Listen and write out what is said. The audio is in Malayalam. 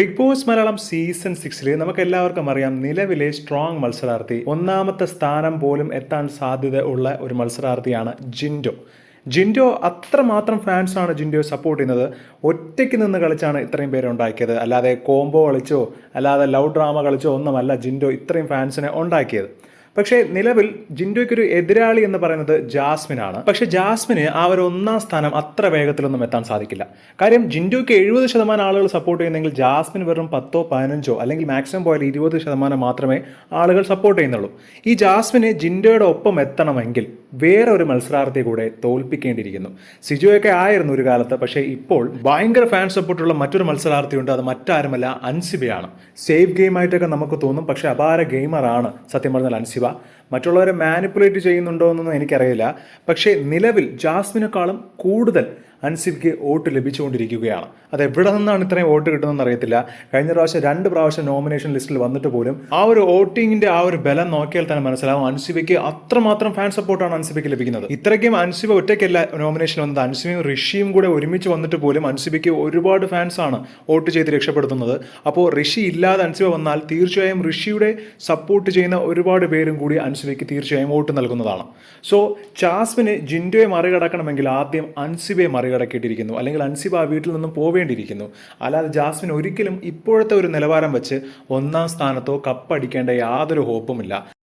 ബിഗ് ബോസ് മലയാളം സീസൺ സിക്സിൽ നമുക്ക് എല്ലാവർക്കും അറിയാം നിലവിലെ സ്ട്രോങ് മത്സരാർത്ഥി ഒന്നാമത്തെ സ്ഥാനം പോലും എത്താൻ സാധ്യത ഉള്ള ഒരു മത്സരാർത്ഥിയാണ് ജിൻഡോ. ജിൻഡോ അത്രമാത്രം ഫാൻസാണ് ജിൻഡോ സപ്പോർട്ട് ചെയ്യുന്നത്. ഒറ്റയ്ക്ക് നിന്ന് കളിച്ചാണ് ഇത്രയും പേരെ ഉണ്ടാക്കിയത്. അല്ലാതെ കോംബോ കളിച്ചോ അല്ലാതെ ലവ് ഡ്രാമ കളിച്ചോ ഒന്നുമല്ല ജിൻഡോ ഇത്രയും ഫാൻസിനെ ഉണ്ടാക്കിയത്. പക്ഷേ നിലവിൽ ജിൻഡോയ്ക്കൊരു എതിരാളി എന്ന് പറയുന്നത് ജാസ്മിൻ ആണ് പക്ഷെ ജാസ്മിന് ആ ഒരു ഒന്നാം സ്ഥാനം അത്ര വേഗത്തിലൊന്നും എത്താൻ സാധിക്കില്ല. കാര്യം ജിൻഡോയ്ക്ക് എഴുപത് ശതമാനം ആളുകൾ സപ്പോർട്ട് ചെയ്യുന്നെങ്കിൽ ജാസ്മിൻ വെറും പത്തോ പതിനഞ്ചോ അല്ലെങ്കിൽ മാക്സിമം പോയാൽ ഇരുപത് ശതമാനം മാത്രമേ ആളുകൾ സപ്പോർട്ട് ചെയ്യുന്നുള്ളൂ. ഈ ജാസ്മിന് ജിൻഡോയുടെ ഒപ്പം എത്തണമെങ്കിൽ വേറെ ഒരു മത്സരാർത്ഥിയെ കൂടെ തോൽപ്പിക്കേണ്ടിയിരിക്കുന്നു. സിജോയൊക്കെ ആയിരുന്നു ഒരു കാലത്ത് പക്ഷേ ഇപ്പോൾ ഭയങ്കര ഫാൻ സപ്പോർട്ടുള്ള മറ്റൊരു മത്സരാർത്ഥിയുണ്ട്. അത് മറ്റാരുമല്ല അൻസിബയാണ്. സേഫ് ഗെയിമായിട്ടൊക്കെ നമുക്ക് തോന്നും പക്ഷേ അപാര ഗെയിമറാണ് സത്യം പറഞ്ഞാൽ അൻസിബ. മറ്റുള്ളവരെ മാനിപ്പുലേറ്റ് ചെയ്യുന്നുണ്ടോ എന്നൊന്നും എനിക്കറിയില്ല. പക്ഷേ നിലവിൽ ജാസ്മിനേക്കാളും കൂടുതൽ അൻസിബിക്ക് വോട്ട് ലഭിച്ചുകൊണ്ടിരിക്കുകയാണ്. അത് എവിടെ നിന്നാണ് ഇത്രയും വോട്ട് കിട്ടുന്നതെന്ന് അറിയത്തില്ല. കഴിഞ്ഞ പ്രാവശ്യം രണ്ട് പ്രാവശ്യം നോമിനേഷൻ ലിസ്റ്റിൽ വന്നിട്ട് പോലും ആ ഒരു വോട്ടിങ്ങിന്റെ ആ ഒരു ബലം നോക്കിയാൽ തന്നെ മനസ്സിലാവും അൻസിബിക്ക് അത്രമാത്രം ഫാൻ സപ്പോർട്ടാണ് അൻസിബിക്ക് ലഭിക്കുന്നത്. ഇത്രയ്ക്കും അൻസിബ ഒറ്റയ്ക്കല്ല നോമിനേഷൻ വന്നത്. അൻസിബയും ഋഷിയും കൂടെ ഒരുമിച്ച് വന്നിട്ട് പോലും അൻസിബിക്ക് ഒരുപാട് ഫാൻസാണ് വോട്ട് ചെയ്ത് രക്ഷപ്പെടുത്തുന്നത്. അപ്പോൾ ഋഷി ഇല്ലാതെ അൻസിബ വന്നാൽ തീർച്ചയായും ഋഷിയുടെ സപ്പോർട്ട് ചെയ്യുന്ന ഒരുപാട് പേരും കൂടി അൻസിബയ്ക്ക് തീർച്ചയായും വോട്ട് നൽകുന്നതാണ്. സോ ചാസ്മിന് ജിൻഡോയെ മറികടക്കണമെങ്കിൽ ആദ്യം അൻസിബയെ മറികടക്കേണ്ടിയിരിക്കുന്നു അല്ലെങ്കിൽ അൻസിബ ആ വീട്ടിൽ നിന്നും പോവേണ്ടിയിരിക്കുന്നു. അല്ലാതെ ജാസ്മിൻ ഒരിക്കലും ഇപ്പോഴത്തെ ഒരു നിലവാരം വെച്ച് ഒന്നാം സ്ഥാനത്തോ കപ്പടിക്കേണ്ട യാതൊരു ഹോപ്പുമില്ല.